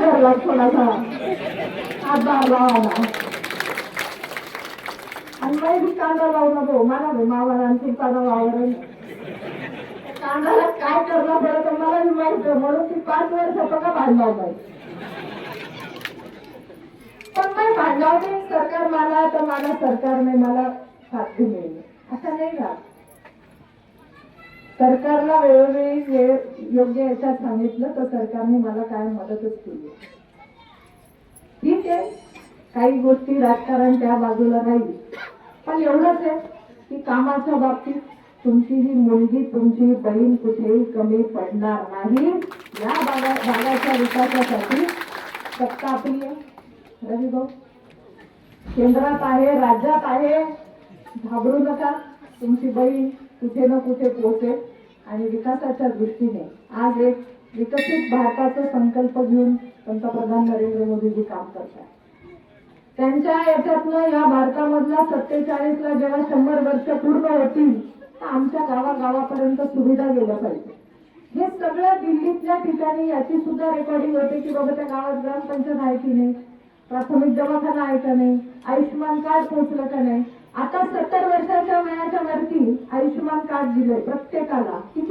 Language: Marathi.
घरला थोडासा हातभार आला. आणि मग मी कांदा लावला नको मला बी मावाला आणखी कांदा वावर कांदाला काय करला बरं तर मला मी माहीत म्हणून ती पाच वर्ष बघा भांडला होता पण मी भांडला होते सरकार मला तर मला सरकारने मला साथी दिली असं नाही का सरकारला वेळोवेळी वेळ योग्य याच्यात सांगितलं तर सरकारने मला काय मदतच केली. ठीक आहे. काही गोष्टी राजकारण त्या बाजूला राहील पण एवढंच आहे की कामाच्या बाबतीत तुमची ही मुलगी तुमची बहीण कुठेही कमी पडणार नाही. या भागा भागाच्या विकासासाठी सत्ता आपली आहे रवी भाऊ केंद्रात आहे राज्यात आहे. घाबरू नका. तुमची बहीण कुठे ना कुठे पोहोचेल. आणि विकासाच्या दृष्टीने आज एक विकसित भारताचा संकल्प घेऊन पंतप्रधान नरेंद्र मोदीजी काम करतात. त्यांच्या याच्यातनं या भारतामधला सत्तेचाळीसला जेव्हा शंभर वर्ष पूर्ण होतील तर आमच्या गावागावापर्यंत सुविधा गेल्या पाहिजे. हे सगळं दिल्लीतल्या ठिकाणी याची सुद्धा रेकॉर्डिंग होते की बाबा त्या गावात ग्रामपंचायत आहे की नाही? प्राथमिक दवाखाना आहे का नाही? आयुष्यमान कार्ड पोहोचलं का नाही? आयुष्यमान कार्ड दिलंय प्रत्येकाला. किती